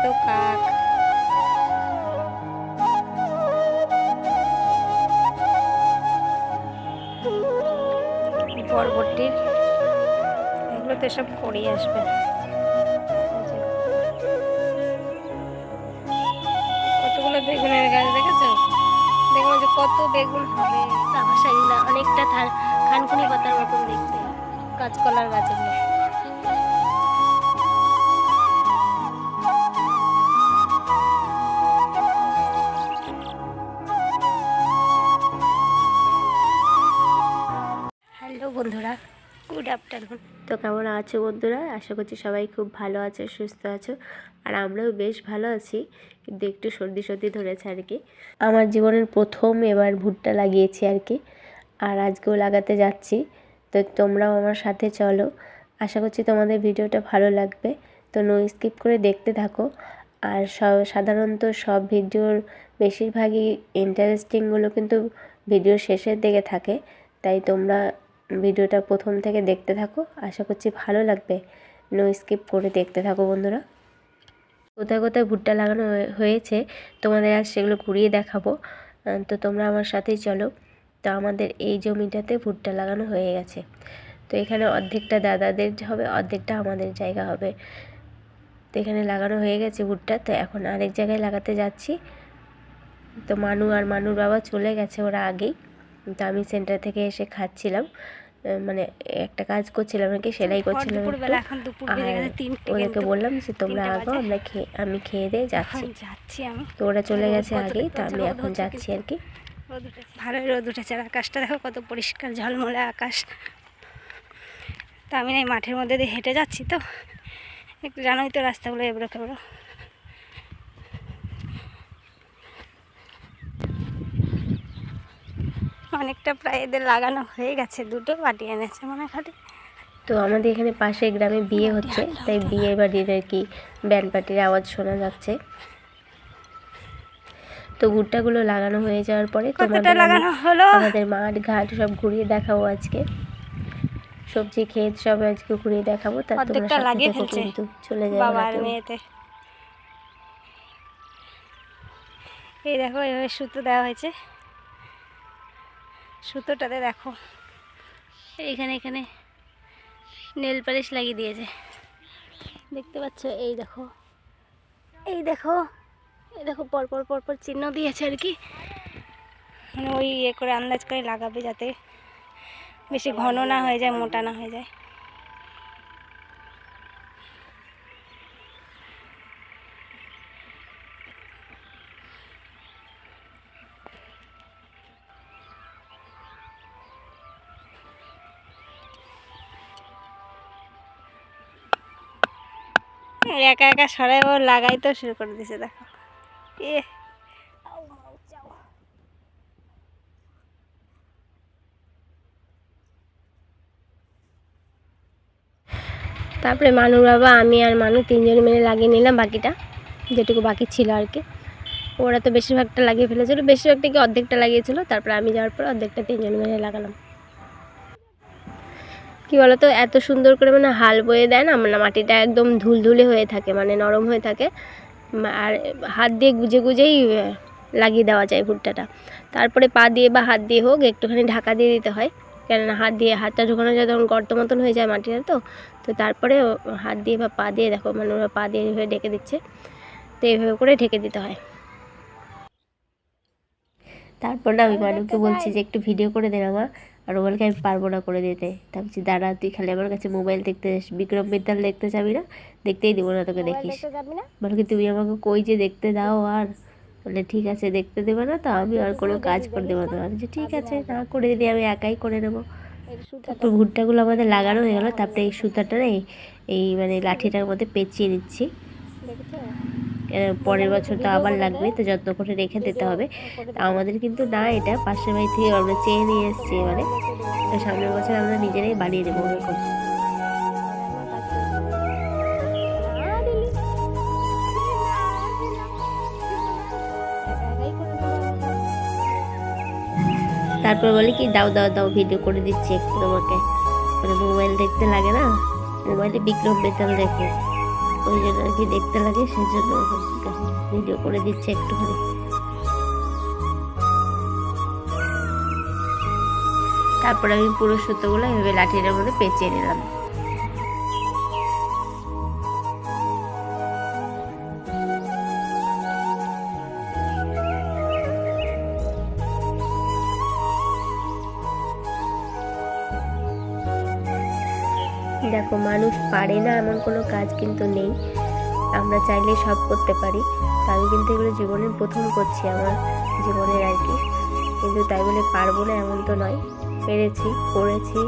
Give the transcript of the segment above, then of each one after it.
কত কাক। বরবটির এগুলো তো সব করেই আসবে। কতগুলো বেগুনের গাছ দেখেছ? দেখো যে কত বেগুন হবে। তারপর শাড়িগুলো অনেকটা খানকুনি পাতার মতন দেখতে। কাঁচকলার গাছগুলো তো কেমন আছো বন্ধুরা? আশা করছি সবাই খুব ভালো আছে, সুস্থ আছো। আর আমরাও বেশ ভালো আছি। কিন্তু একটু সর্দি সর্দি ধরেছে আর কি। আমার জীবনের প্রথম এবার ভুট্টা লাগিয়েছি আর কি। আর আজকেও লাগাতে যাচ্ছি। তো তোমরাও আমার সাথে চলো। আশা করছি তোমাদের ভিডিওটা ভালো লাগবে। তো নো স্কিপ করে দেখতে থাকো। আর সব, সাধারণত সব ভিডিওর বেশিরভাগই ইন্টারেস্টিংগুলো কিন্তু ভিডিও শেষের দিকে থাকে। তাই তোমরা ভিডিওটা প্রথম থেকে দেখতে থাকো। আশা করছি ভালো লাগবে। নো স্কিপ করে দেখতে থাকো বন্ধুরা। কোথায় কোথায় ভুট্টা লাগানো হয়েছে তোমাদের আজ সেগুলো ঘুরিয়ে দেখাবো। তো তোমরা আমার সাথেই চলো। তো আমাদের এই জমিটাতে ভুট্টা লাগানো হয়ে গেছে। তো এখানে অর্ধেকটা দাদাদের হবে, অর্ধেকটা আমাদের জায়গা হবে। তো এখানে লাগানো হয়ে গেছে ভুট্টা। তো এখন আরেক জায়গায় লাগাতে যাচ্ছি। তো মানু আর মানুর বাবা চলে গেছে ওরা আগেই। তো আমি সেন্টার থেকে এসে খাচ্ছিলাম। মানে একটা কাজ করছিলাম আর কি সেলাই করছিলাম ওদেরকে বললাম যে তোমরা আগো আমরা খেয়ে আমি খেয়ে দিয়ে যাচ্ছি। তো ওরা চলে গেছে আগেই তো আমি এখন যাচ্ছি আর কি। ভালোই রোদ উঠেছে আর আকাশটা দেখো কত পরিষ্কার ঝলমলে আকাশ। তা আমি না এই মাঠের মধ্যে দিয়ে হেঁটে যাচ্ছি তো। একটু জানোই তো রাস্তাগুলো এবড়ো খেবড়ো অনেকটা প্রায় এদের লাগানো হয়ে গেছে দুটো বাটি এনেছে মনে খালি তো আমাদের এখানে পাশে গ্রামে বিয়ে হচ্ছে তাই বিয়ে বাড়ির আর কি ব্যান্ড পার্টির আওয়াজ শোনা যাচ্ছে। তো ভুট্টাগুলো লাগানো হয়ে যাওয়ার পরে তোমাদের লাগানো হলো? আমাদের মাঠ ঘাট সব ঘুরিয়ে দেখাবো আজকে। সবজি ক্ষেত সব আজকে ঘুরিয়ে দেখাবো তা তোমরা সাথে থেকো কিন্তু চলে যাবে বাবা না আর কেউ। মেয়েতে। এই দেখো এভাবে সুতো দেওয়া হয়েছে। সুতোটাতে দেখো। এইখানে, এখানে নেল পালিশ লাগিয়ে দিয়েছে। দেখতে পাচ্ছ? এই দেখো। এই দেখো। এই দেখো, পরপর পরপর চিহ্ন দিয়েছে আর কি। মানে ওই ইয়ে করে আন্দাজ করে লাগাবে যাতে বেশি ঘন না হয়ে যায়, মোটা না হয়ে যায়। একা একা সরাই ও লাগাই তো শুরু করে দিছে, দেখো। তারপরে মানুর বাবা, আমি আর মানু তিনজন মিলে লাগিয়ে নিলাম বাকিটা, যেটুকু বাকি ছিল আর কি। ওরা তো বেশিরভাগটা লাগিয়ে ফেলেছিল বেশিরভাগটা কি অর্ধেকটা লাগিয়েছিল, তারপরে আমি যাওয়ার পর অর্ধেকটা তিনজন মিলে লাগালাম। কি বলতো এত সুন্দর করে মানে হাল বয়ে দেয় না মানে মাটিটা একদম ধুলধুলে হয়ে থাকে মানে নরম হয়ে থাকে আর হাত দিয়ে গুজে গুজেই লাগিয়ে দেওয়া যায় ভুট্টাটা। তারপরে পা দিয়ে বা হাত দিয়ে হোক একটুখানি ঢাকা দিয়ে দিতে হয় কেননা হাত দিয়ে হাতটা ঢোকানো যায় তখন গর্ত মতন হয়ে যায় মাটিটা তো তো তারপরে হাত দিয়ে বা পা দিয়ে দেখো মানে ওরা পা দিয়ে এভাবে ঢেকে দিচ্ছে তো এইভাবে করে ঢেকে দিতে হয়। তারপর না আমি মানুকে বলছি যে একটু ভিডিও করে দে না মা আর ও বলকে আমি পারব না করে দিতে। তা বলছি দাঁড়া তুই খালি আমার কাছে মোবাইল দেখতে যাস, বিক্রম বিদ্যাল দেখতে যাবি না? দেখতেই দিব না তোকে দেখিস। বলে কি তুমি আমাকে কই যে দেখতে দাও আর? বলে ঠিক আছে দেখতে দেবে না তো আমি আর কোনো কাজ করে দেবো না আমি যে ঠিক আছে না করে দিলে আমি একাই করে নেব। তারপর ভুট্টাগুলো আমাদের লাগানো হয়ে গেলো তারপরে এই সুতাটা না এই- মানে লাঠিটার মধ্যে পেঁচিয়ে নিচ্ছি। পরের বছর তো আবার লাগবে, তো যত্ন করে রেখে দিতে হবে। আমাদের কিন্তু না, এটা পাশের বাড়ি থেকে আমরা চেয়ে নিয়ে এসেছি এবারে। তো সামনের বছর আমরা নিজেরাই বানিয়ে দেবো ওরকম তারপর বলি কি, দাও দাও দাও ভিডিও করে দিচ্ছি একটু তোমাকে মানে মোবাইল দেখতে লাগে না? মোবাইলে বিক্রম বেতাল দেখে। ওই জন্য আর কি দেখতে লাগে সেই জন্য ভিডিও করে দিচ্ছে একটুখানি। তারপর আমি পুরো সুতোগুলো এভাবে লাঠিটার মধ্যে পেঁচিয়ে নিলাম। পারে না, এমন কোনো কাজ কিন্তু নেই। আমরা চাইলে সব করতে পারি। তো আমি কিন্তু এগুলো জীবনের প্রথম করছি আমার জীবনের আর কি। কিন্তু তাই বলে পারব না এমন তো নয়। পেরেছি, করেছি,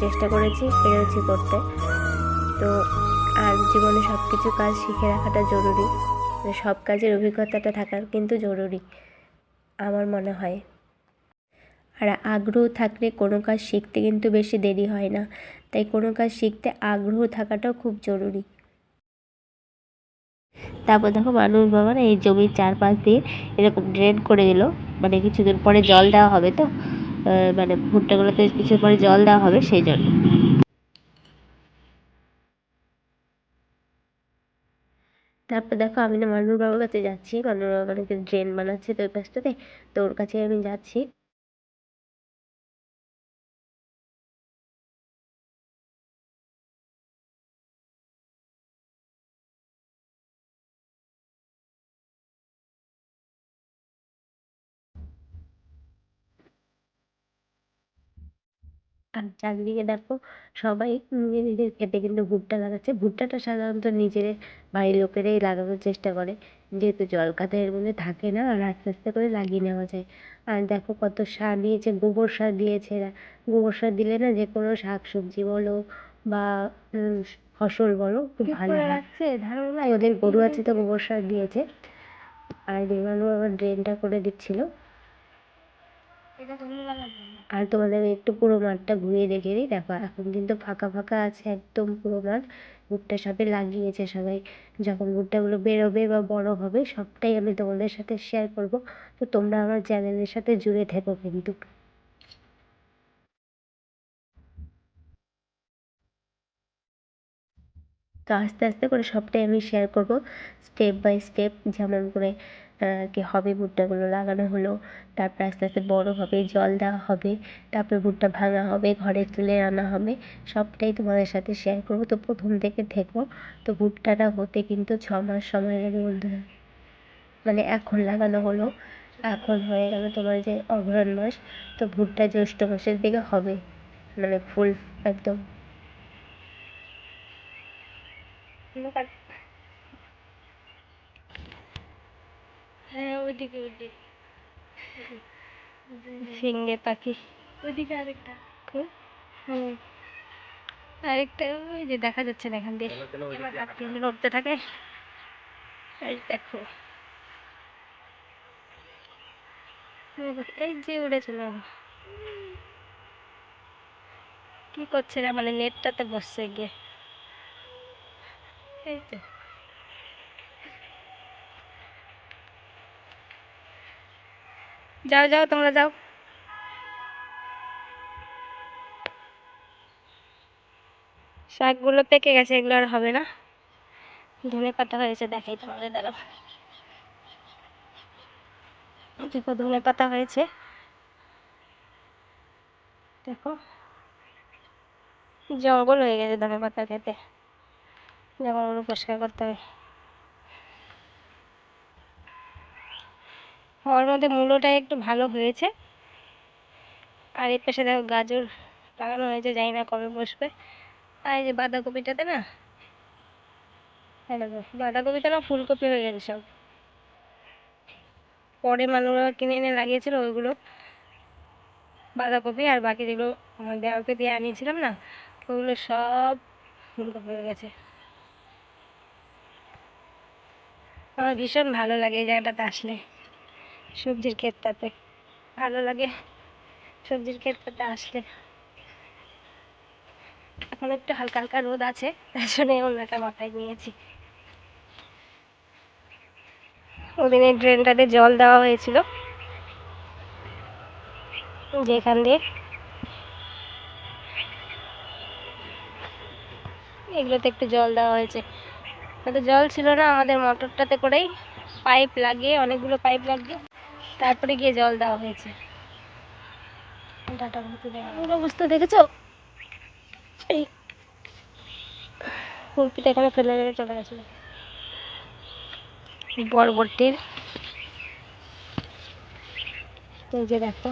চেষ্টা করেছি, পেরেছি করতে। তো আর জীবনে সব কিছু কাজ শিখে রাখাটা জরুরি। মানে সব কাজের অভিজ্ঞতাটা থাকার কিন্তু জরুরি, আমার মনে হয়। আর আগ্রহ থাকলে কোনো কাজ শিখতে কিন্তু বেশি দেরি হয় না। তাই কোনো কাজ শিখতে আগ্রহ থাকাটাও খুব জরুরি। তারপর দেখো মানুষ বাবা এই জমির চারপাশ দিয়ে এরকম ড্রেন করে দিল। মানে কিছুদিন পরে জল দেওয়া হবে তো? মানে ভুট্টাগুলোতে কিছু পরে জল দেওয়া হবে সেই জন্য। তারপর দেখো আমি না মানুর বাবার কাছে যাচ্ছি। মানুর বাবা মানে ড্রেন বানাচ্ছে তো ওই পাশটাতে। তো ওর কাছে আমি যাচ্ছি। আর চারিদিকে দেখো সবাই নিজের নিজের ক্ষেতে কিন্তু ভুট্টা লাগাচ্ছে। ভুট্টাটা সাধারণত নিজের বাড়ির লোকেরাই লাগানোর চেষ্টা করে। যেহেতু জল কাদা এর মধ্যে থাকে না আর আস্তে আস্তে করে লাগিয়ে নেওয়া যায়। আর দেখো কত সার দিয়েছে গোবর সার দিয়েছে এরা। গোবর সার দিলে না যে কোনো শাক সবজি বলো বা ফসল বলো খুব ভালো লাগছে ধারণা ওদের গরু আছে তো গোবর সার দিয়েছে। আর এগুলো আবার ড্রেনটা করে দিচ্ছিল। আর তোমাদের একটু পুরো মাঠটা ঘুরিয়ে দেখিয়ে দিই। দেখো, এখন কিন্তু ফাঁকা ফাঁকা আছে একদম পুরো মাঠ। ভুট্টা সবে লাগিয়েছে সবাই। যখন ভুট্টাগুলো বেরোবে বা বড় হবে, সবটাই আমি তোমাদের সাথে শেয়ার করব। তো তোমরা আমার চ্যানেলের সাথে জুড়ে থেকো কিন্তু। তো আস্তে আস্তে করে সবটাই আমি শেয়ার করব স্টেপ বাই স্টেপ যেমন করে কি হবে ভুট্টাগুলো লাগানো হলো। তারপর আস্তে আস্তে বড় হবে জল দেওয়া হবে। তারপরে ভুট্টা ভাঙা হবে, ঘরে তুলে আনা হবে। সবটাই তোমাদের সাথে শেয়ার করব। তো প্রথম থেকে থেকো তো ভুট্টাটা হতে কিন্তু ছ মাস সময় লাগে বন্ধুরা মানে এখন লাগানো হলো। এখন হয়ে গেল তোমার যে অগ্রহায়ণ মাস, তো ভুট্টা জ্যৈষ্ঠ মাসের দিকে হবে। মানে ফুল একদম। হ্যাঁ ওইদিকে ওইদিকে। ফিঙ্গে পাখি। ওইদিকে আরেকটা। হুম। আরেকটা ওই যে দেখা যাচ্ছে না এখান দিয়ে। নড়তে থাকে এই দেখো। এই যে উড়ে চলে গেলো। কি করছে রে মানে নেটটাতে বসছে গিয়ে। এই তো। যাও যাও, তোমরা যাও। শাকগুলো পেকে গেছে, এগুলো আর হবে না। ধনে পাতা হয়েছে, দেখাই তোমাদের দাঁড়াও দেখো, ধনে পাতা হয়েছে। দেখো। জঙ্গল হয়ে গেছে ধনে পাতা খেতে। ওগুলো পরিষ্কার করতে হবে। ওর মধ্যে মূলোটা একটু ভালো হয়েছে। আর এই পাশে দেখো গাজর লাগানো হয়েছে, জানি না কবে বসবে। আর এই যে বাঁধাকপিটাতে না হ্যাঁ দেখো বাঁধাকপিটা না ফুলকপি হয়ে গেছে সব। পরে মানুষরা কিনে এনে লাগিয়েছিল ওইগুলো, বাঁধাকপি আর বাকি যেগুলো দেওয়াকে দিয়ে আনিয়েছিলাম না, ওগুলো সব ফুলকপি হয়ে গেছে। আমার ভীষণ ভালো লাগে এই জায়গাটাতে আসলে। সবজির ক্ষেতটাতে ভালো লাগে। সবজির ক্ষেতটাতে আসলে এখন একটু হালকা হালকা রোদ আছে, তার জন্য অন্যটা মাথায় নিয়েছি। ওদিন এই ড্রেনটাতে জল দেওয়া হয়েছিল। যেখান দিয়ে এগুলোতে একটু জল দেওয়া হয়েছে। তো জল ছিল না, আমাদের মোটরটাতে করেই পাইপ লাগিয়ে, অনেকগুলো পাইপ লাগিয়ে তারপরে গিয়ে জল দেওয়া হয়েছে। ডাটা বুঝতে অবস্থা দেখেছ? এই কুলপিটা এখানে ফেলে রেখে চলে গেছিল। বরবটির। এই যে দেখো।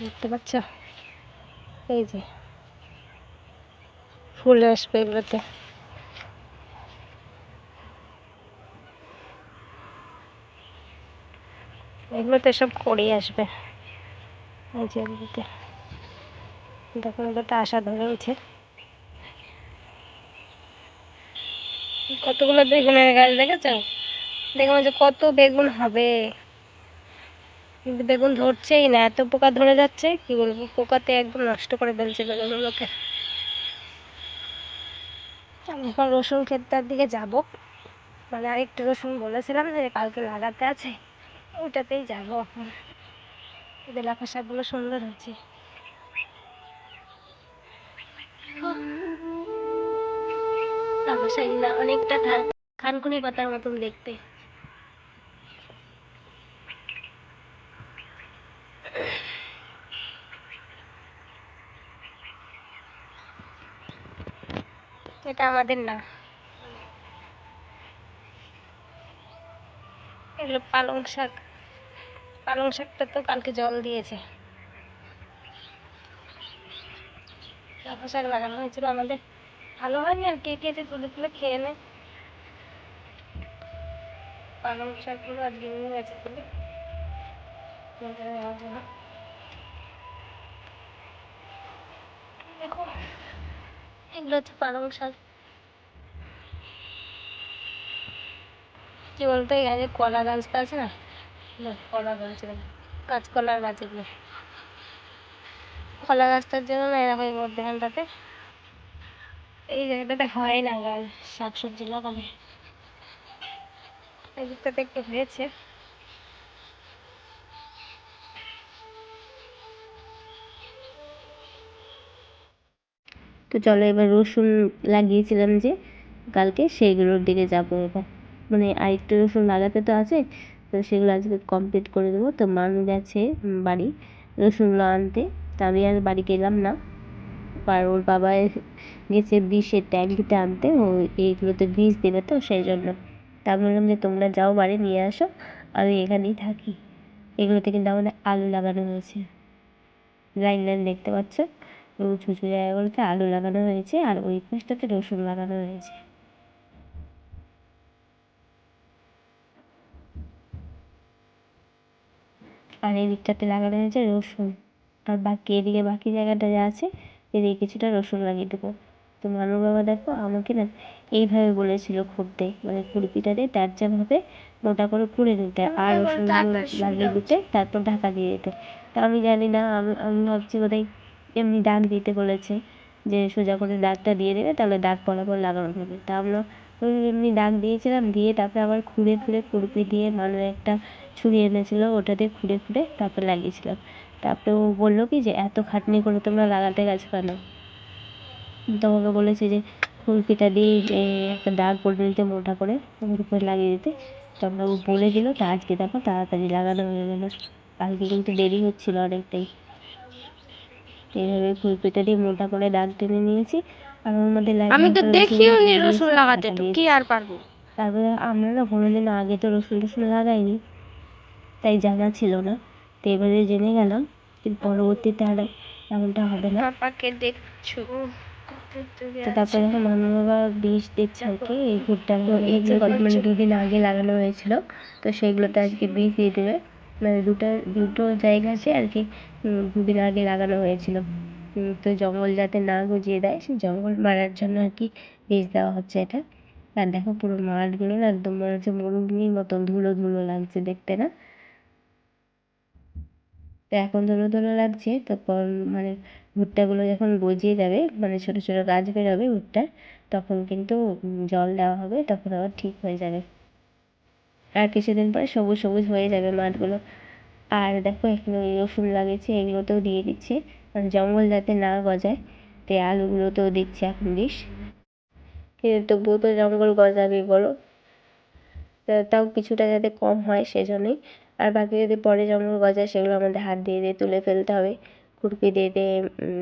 দেখতে পাচ্ছ? এই যে। ফুল আসবে এগুলোতে এগুলোতে সব করেই আসবে। এই যে এগুলোতে। দেখো, এগুলোতে আশা ধরে উঠে। কতগুলো বেগুনের গাছ দেখেছ? দেখো যে কত বেগুন হবে। কিন্তু বেগুন ধরছেই না, এত পোকা ধরে যাচ্ছে, কি বলব? পোকাতে একদম নষ্ট করে ফেলছে বেগুনগুলোকে। আমি এখন রসুন ক্ষেতটার দিকে যাব। মানে আরেকটু রসুন বলেছিলাম যে, কালকে লাগাতে আছে। ওটাতেই যাব এখন। এদের লাফা শাকগুলো সুন্দর লাফা অনেকটা খানকুনি পাতার মতন দেখতে। এটা আমাদের না। এগুলো পালং শাক। পালং শাকটা তো কালকে জল দিয়েছে। লাফা শাক লাগানো হয়েছিল আমাদের। ভালো হয়নি আর কে কেটে তুলে তুলে খেয়ে নেয়। পালং শাকগুলো আজকে নিয়ে গেছে তুলে। দেখো, এগুলো হচ্ছে পালং শাক। কি বলতো এখানে কলা গাছটা আছে না? কলা গাছ কাঁচকলার গাছ এগুলো। কলা গাছটার জন্য না এরকম এই মধ্যখানটাতে, এই জায়গাটাতে হয় না গাছ শাক সবজি লাগালে। এই দিকটাতে একটু হয়েছে। তো চলো এবার রসুন লাগিয়েছিলাম যে, কালকে সেইগুলোর দিকে যাব এবার। মানে আরেকটু রসুন লাগাতে তো আছে, তো সেগুলো আজকে কমপ্লিট করে দেবো। তো মানু গেছে বাড়ি রসুনগুলো আনতে। তা আমি আর বাড়ি গেলাম না। আর ওর বাবা গেছে বিষের ট্যাঙ্কিতে আনতে। ও এইগুলোতে বিষ দেবে তো সেই জন্য। তা বললাম যে, তোমরা যাও বাড়ি নিয়ে আসো, আমি এখানেই থাকি। এগুলোতে কিন্তু আমাদের আলু লাগানো হয়েছে। লাইন লাইন দেখতে পাচ্ছ? উঁচু উঁচু জায়গাগুলোতে আলু লাগানো হয়েছে, আর ওই পাশটাতে রসুন লাগানো হয়েছে। আর এই দিকটাতে লাগানো হয়েছে রসুন। আর বাকি এদিকে বাকি জায়গাটা যা আছে এদিকে কিছুটা রসুন লাগিয়ে দেবো। তো মানুর বাবা দেখো আমাকে না এইভাবে বলেছিল খুঁড়তে মানে খুরপিটা দিয়ে তার যেভাবে মোটা করে খুঁড়ে নিতে আর রসুনগুলো লাগিয়ে দিতে তারপর ঢাকা দিয়ে দিতে। তা আমি জানি না আমি আমি ভাবছি বোধহয় এমনি দাগ দিতে বলেছে যে সোজা করে দাগটা দিয়ে দেবে তাহলে দাগ বরাবর লাগানো যাবে তা আমরা ওই এমনি দাগ দিয়েছিলাম, দিয়ে তারপরে আবার খুঁড়ে খুঁড়ে খুরপি দিয়ে মানুষ একটা ছুরি এনেছিলো, ওটা দিয়ে খুঁড়ে খুঁড়ে তারপর লাগিয়েছিলাম। তারপরে ও বলল কি যে, এত খাটনি করে তোমরা লাগাতে গেছো কেন? তো ওকে বলেছে যে খুরপিটা দিয়ে একটা দাগ করে নিতে মোটা করে, ওর উপরে লাগিয়ে দিতে। তারপরে ও বলে দিলো, তা আজকে দেখো, তাড়াতাড়ি লাগানো হয়ে গেলো। কালকে কিন্তু দেরি হচ্ছিল অনেকটাই। এইভাবে খুরপিটা দিয়ে মোটা করে দাগ টেনে নিয়েছি। আর ওর মধ্যে আমি তো দেখিও নি রসুন লাগাতে তো কি আর পারব? তারপরে আমরা না কোনোদিন আগে তো রসুন টসুন লাগাইনি তাই জানা ছিল না। তো এবারে জেনে গেলাম কিন্তু পরবর্তীতে আর এমনটা হবে না। পাপাকে দেখছ। তো তারপরে যখন মামা বাবা বিষ দিচ্ছে আর কি এই ভুট্টা এগুলো মানে দুদিন আগে লাগানো হয়েছিল তো সেগুলোতে আজকে বিষ দিয়ে দেবে। মানে দুটো দুটো জায়গাতে আর কি দুদিন আগে লাগানো হয়েছিল। তো জঙ্গল যাতে না গজিয়ে দেয়, সেই জঙ্গল মারার জন্য আর কি বিষ দেওয়া হচ্ছে এটা। আর দেখো পুরো মাঠগুলো একদম মনে হচ্ছে মরুভূমির মতন, ধুলো ধুলো লাগছে দেখতে না? তো এখন ধুলো ধুলো লাগছে তারপর মানে ভুট্টাগুলো যখন গজিয়ে যাবে মানে ছোট ছোট গাছ বেরোবে ভুট্টার, তখন কিন্তু জল দেওয়া হবে, তখন আবার ঠিক হয়ে যাবে। আর কিছুদিন পরে সবুজ সবুজ হয়ে যাবে মাঠগুলো। আর দেখো এখানে রসুন লাগিয়েছি, এগুলোতেও দিয়ে দিচ্ছি। মানে জঙ্গল যাতে না গজায়, তাই আলুগুলোতেও দিচ্ছি এখন বিষ তবুও তো জঙ্গল গজাবে বলো। তা তাও কিছুটা যাতে কম হয় সেজন্যই। আর বাকি যদি পরে জঙ্গল গজায়, সেগুলো আমাদের হাত দিয়ে দিয়ে তুলে ফেলতে হবে। খুরপি দিয়ে দিয়ে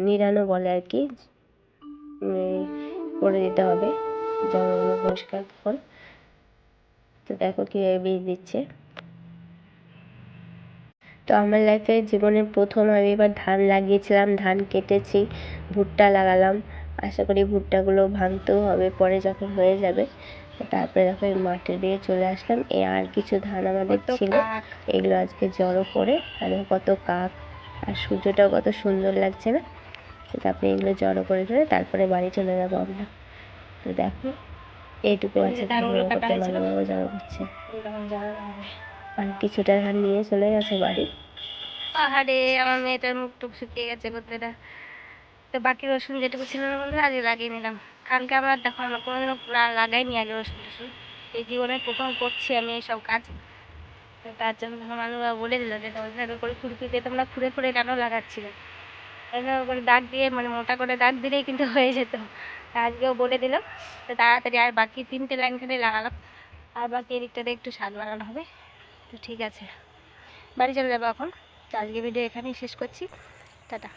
নিড়ানো বলে আর কি। করে দিতে হবে। জঙ্গলগুলো পরিষ্কার তখন তো দেখো কীভাবে বীজ দিচ্ছে। তো আমার লাইফে জীবনের প্রথম আমি এবার ধান লাগিয়েছিলাম ধান কেটেছি ভুট্টা লাগালাম। আশা করি ভুট্টাগুলো ভাঙতেও হবে পরে যখন হয়ে যাবে। তারপরে যখন মাঠে দিয়ে চলে আসলাম। এই আর কিছু ধান আমাদের ছিল। এগুলো আজকে জড়ো করে আর কত কাক। আর সূর্যটাও কত সুন্দর লাগছে না? তারপরে এগুলো জড়ো করে ধরে তারপরে বাড়ি চলে যাব আমরা। তো দেখো এইটুকু আছে জড়ো করছে। আর কিছুটা ধান নিয়ে চলে গেছে বাড়ি। আহারে, আমার মেয়েটার মুখ টুক শুকিয়ে গেছে কোথাটা তো বাকি রসুন যেটুকু ছিল না বলে আজকে লাগিয়ে নিলাম। কালকে আবার দেখো, আমরা কোনোদিনও লাগাইনি আগে রসুন টসুন। এই জীবনে প্রথম করছি আমি এইসব কাজ। তার জন্য মানুষরা বলে দিল যে, তোমরা করে দিয়ে তোমরা খুঁড়ে খুঁড়ে কেন লাগাচ্ছিলে করে দাগ দিয়ে মানে মোটা করে দাগ দিলেই কিন্তু হয়ে যেত। আজকেও বলে দিলাম তো তাড়াতাড়ি আর বাকি তিনটে লাইন খালি লাগালাম। আর বাকি এদিকটাতে একটু সার বানানো হবে। তো ঠিক আছে। বাড়ি চলে যাব এখন। তো আজকে ভিডিও এখানেই শেষ করছি। টাটা।